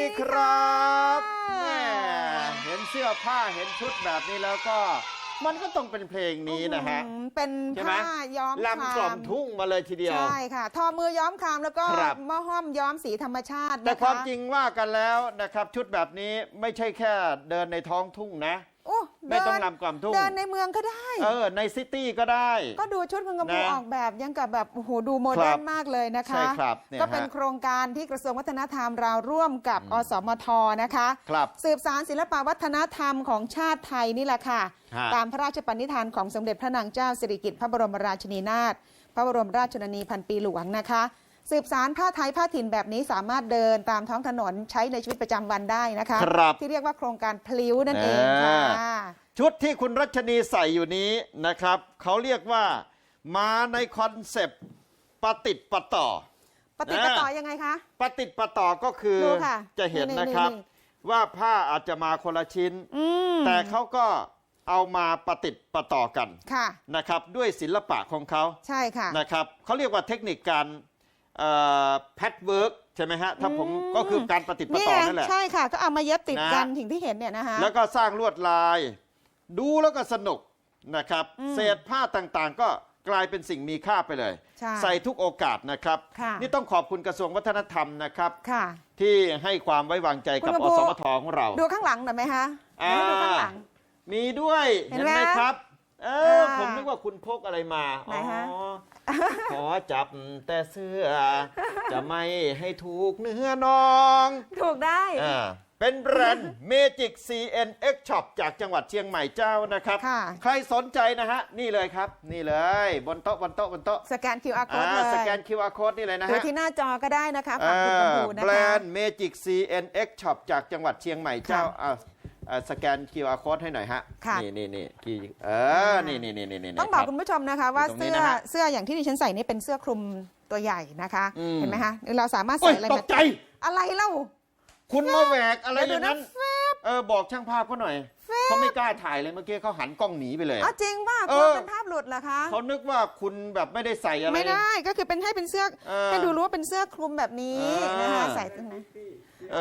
ดีครับค่ะแม่เห็นเสื้อผ้าเห็นชุดแบบนี้แล้วก็ มันก็ต้องเป็นเพลงนี้นะฮะ อืมเป็นใช่ไหม ผ้าย้อมลำกล่อมคามทุ่งมาเลยทีเดียว ใช่ค่ะ ทอมือย้อมคามแล้วก็ครับ มะห้อมย้อมสีธรรมชาตินะคะแต่ความจริงว่ากันแล้วนะครับ ชุดแบบนี้ไม่ใช่แค่เดินในท้องทุ่งนะ โอ้ ไม่ต้องเดินลำกล่อมทุ่ง เดินในเมืองก็ได้ เออ ในซิตี้ก็ได้ ก็ดูชุดคุณกำพูนะออกแบบยังกับแบบโอ้โหดูโมเดิครัร์บนมากเลยนะคะ ใช่ครับเนี่ยก็เป็นฮะโครงการที่กระทรวงวัฒนธรรมเราร่วมกับอสมทนะคะ ครับสืบสารศิลปวัฒนธรรมของชาติไทยนี่แหละค่ะ ฮะ ตามพระราชปณิธานของสมเด็จพระนางเจ้าสิริกิติ์พระบรมราชินีนาถพระบรมราชชนนีพันปีหลวงนะคะ สืบสารผ้าไทยผ้าถิ่นแบบนี้สามารถเดินตามท้องถนนใช้ในชีวิตประจำวันได้นะคะ ครับที่เรียกว่าโครงการพลิ้วนั่นเองค่ะอ่า ชุดที่คุณรัชนีใส่อยู่นี้นะครับเขาเรียกว่ามาในคอนเซปต์ปะติดปะต่อปฏิดปะต่อยังไงคะปะติดปะต่อก็คือดูค่ะจะเห็นนี่ๆนะครับนี่ว่าผ้าอาจจะมาคนละชิ้นอืมแต่เขาก็เอามาปะติดปะต่อกันค่ะนะครับ ด้วยศิลปะของเขาใช่ค่ะนะครับเขาเรียกว่าเทคนิคการแพทเวิร์กใช่ไหมฮะถ้าผมอืมก็คือการปะติดปะนี่ต่อไงนั่นแหละใช่ค่ะก็เอามาเย็บติดนะกันถึงที่เห็นเนี่ยนะคะแล้วก็สร้างลวดลาย ดูแล้วก็สนุกนะครับอืมเศษผ้าต่างๆ ก็กลายเป็นสิ่งมีค่าไปเลย ใช่ใส่ทุกโอกาสนะครับ ค่ะ นี่ต้องขอบคุณกระทรวงวัฒนธรรมนะครับ ค่ะ ที่ให้ความไว้วางใจกับคุณอกระพู สมทของเรา ดูข้างหลังหน่อยไหมคะอ่าเดี๋ยวให้ดูข้างหลัง มีด้วยเห็เห็นนไหมไหมครับ เอออ่าผมนึกว่าคุณพกอะไรมาไหนฮะ อ๋อขอจับแต่เสื้อ จะไม่ให้ถูกเนื้อน้อง ถูกได้ อ่า เป็นแบรนด์ Magic CNX Shop จากจังหวัดเชียงใหม่เจ้านะครับ ค่ะ ใครสนใจนะฮะ นี่เลยครับ นี่เลย บนโต๊ะบนโต๊ะบนโต๊ะสแกน QR อ่า code เลยสแกน QR code นี่เลยนะดูฮะที่หน้าจอก็ได้นะคะอ่าฝั่งคุณกำพูนะแบรคะ นด์ Magic CNX Shop จากจังหวัดเชียงใหม่เจ้าค่ะอ่าอ่าสแกน QR code ให้หน่อยฮะ ค่ะนี่นี่นี่กี่เออนี่ นี่นี่นี่นี่ ต้องบอกรับคุณผู้ชมนะคะ ว่าอยู่ตรงนี้เสื้อนะฮะเสื้ออย่างที่ดิฉันใส่นี่เป็นเสื้อคลุมตัวใหญ่นะคะ อืม เห็นไหมคะเราสามารถโอ้ยใส่อะไรตมากใจ อะไรเล่า คุณมาแหวกอะไรอย่างนั้นเดี๋ยวดูนะเออบอกช่างภาพเขาหน่อย เขาไม่กล้าถ่ายเลยเมื่อกี้เขาหันกล้องหนีไปเลย อ๋อจริงป่ะกเอลัวอเป็นภาพหลุดเหรอคะเขานึกว่าคุณแบบไม่ได้ใส่อะไร ไม่ได้ก็คือเป็นให้เป็นเสื้อเออให้ดูรู้ว่าเป็นเสื้อคลุมแบบนี้เออนะคะใส่ตรงไหน